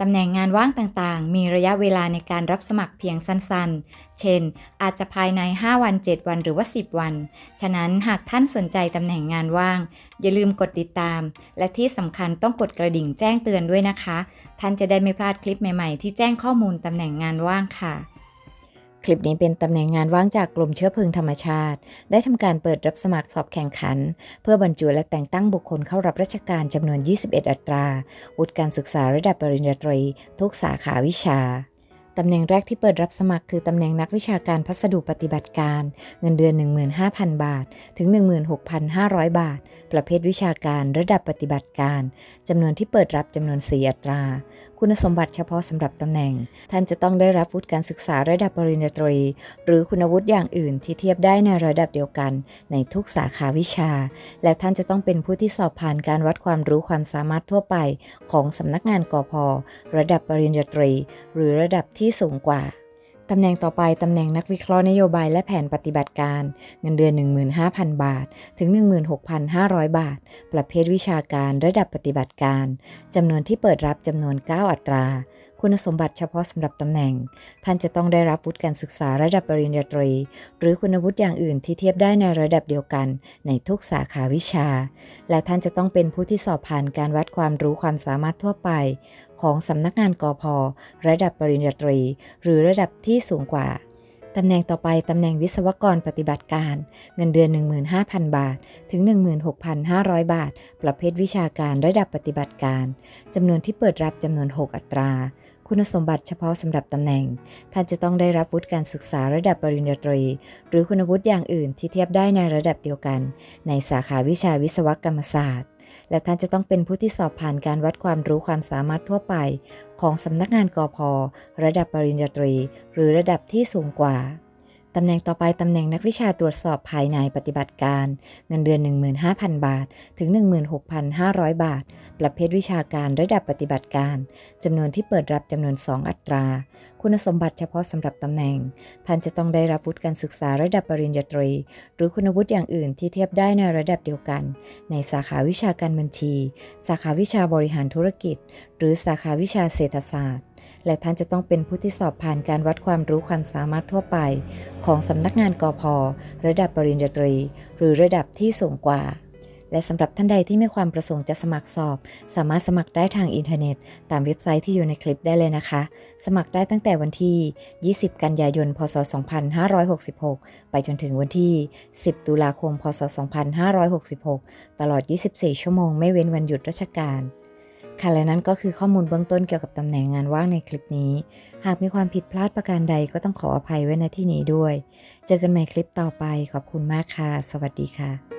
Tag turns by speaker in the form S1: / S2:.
S1: ตำแหน่งงานว่างต่างๆ มีระยะเวลาในการรับสมัครเพียงสั้นๆ เช่น อาจจะภายใน 5 วัน 7 วันหรือว่า 10 วัน ฉะนั้นหากท่านสนใจตำแหน่งงานว่าง อย่าลืมกดติดตาม และที่สำคัญต้องกดกระดิ่งแจ้งเตือนด้วยนะคะ ท่านจะได้ไม่พลาดคลิปใหม่ๆ ที่แจ้งข้อมูลตำแหน่งงานว่างค่ะ คลิปนี้เป็นตำแหน่งงานว่างจากกรมเชื้อเพลิงธรรมชาติ ได้ทำการเปิดรับสมัครสอบแข่งขัน เพื่อบรรจุและแต่งตั้งบุคคลเข้ารับราชการจำนวน 21 อัตรา วุฒิการศึกษาระดับปริญญาตรี ทุกสาขาวิชาตำแหน่งแรกที่เปิดรับสมัครคือตำแหน่งนักวิชาการพัสดุปฏิบัติการ เงินเดือน 15,000 บาท ถึง 16,500 บาท ประเภทวิชาการระดับปฏิบัติการจำนวนที่เปิดรับจำนวน 4 อัตรา คุณสมบัติเฉพาะสำหรับตำแหน่ง ท่านจะต้องได้รับวุฒิการศึกษาระดับปริญญาตรี หรือคุณวุฒิอย่างอื่นที่เทียบได้ในระดับเดียวกัน ในทุกสาขาวิชา และท่านจะต้องเป็นผู้ที่สอบผ่านการวัดความรู้ความสามารถทั่วไป ของสำนักงานกพระดับปริญญาตรี หรือระดับที่สูงกว่า ตำแหน่งต่อไป ตำแหน่งนักวิเคราะห์นโยบายและแผนปฏิบัติการ เงินเดือน 15,000 บาท ถึง 16,500 บาท ประเภทวิชาการระดับปฏิบัติการ จำนวนที่เปิดรับจำนวน 9 อัตรา คุณสมบัติเฉพาะสำหรับตำแหน่ง ท่านจะต้องได้รับวุฒิการศึกษาระดับปริญญาตรี หรือคุณวุฒิอย่างอื่นที่เทียบได้ในระดับเดียวกัน ในทุกสาขาวิชา และท่านจะต้องเป็นผู้ที่สอบผ่านการวัดความรู้ความสามารถทั่วไป ของสำนักงานกอพระดับปริญญาตรี หรือระดับที่สูงกว่าตำแหน่งต่อไป ตำแหน่งวิศวกรปฏิบัติการ เงินเดือน 15,000 บาท ถึง 16,500 บาท ประเภทวิชาการระดับปฏิบัติการ จำนวนที่เปิดรับจำนวน 6 อัตรา คุณสมบัติเฉพาะสำหรับตำแหน่ง ท่านจะต้องได้รับวุฒิการศึกษาระดับปริญญาตรี หรือคุณวุฒิอย่างอื่นที่เทียบได้ในระดับเดียวกัน ในสาขาวิชาวิศวกรรมศาสตร์ และท่านจะต้องเป็นผู้ที่สอบผ่านการวัดความรู้ความสามารถทั่วไป ของสำนักงานกพระดับปริญญาตรี หรือระดับที่สูงกว่า ตำแหน่งต่อไปตำแหน่งนักวิชาตรวจสอบภายในปฏิบัติการ เงินเดือน 15,000 บาท ถึง 16,500 บาท ประเภทวิชาการระดับปฏิบัติการจำนวนที่เปิดรับจำนวน 2 อัตรา คุณสมบัติเฉพาะสำหรับตำแหน่ง ท่านจะต้องได้รับวุฒิการศึกษาระดับปริญญาตรี หรือคุณวุฒิอย่างอื่นที่เทียบได้ในระดับเดียวกัน ในสาขาวิชาการบัญชี สาขาวิชาบริหารธุรกิจ หรือสาขาวิชาเศรษฐศาสตร์ และท่านจะต้องเป็นผู้ที่สอบผ่านการวัดความรู้ความสามารถทั่วไป ของสำนักงานกอพระดับปริญญาตรี หรือระดับที่สูงกว่าและสำหรับท่านใดที่มีความประสงค์จะสมัครสอบ สามารถสมัครได้ทางอินเทอร์เน็ต ตามเว็บไซต์ที่อยู่ในคลิปได้เลยนะคะ สมัครได้ตั้งแต่วันที่ 20 กันยายน พศ 2566 ไปจนถึงวันที่ 10 ตุลาคม พศ 2566 ตลอด 24 ชั่วโมงไม่เว้นวันหยุดราชการ ค่ะและนั้นก็คือข้อมูลเบื้องต้นเกี่ยวกับตำแหน่งงานว่างในคลิปนี้ หากมีความผิดพลาดประการใดก็ต้องขออภัยไว้ในที่นี้ด้วย เจอกันใหม่คลิปต่อไปขอบคุณมากค่ะ สวัสดีค่ะ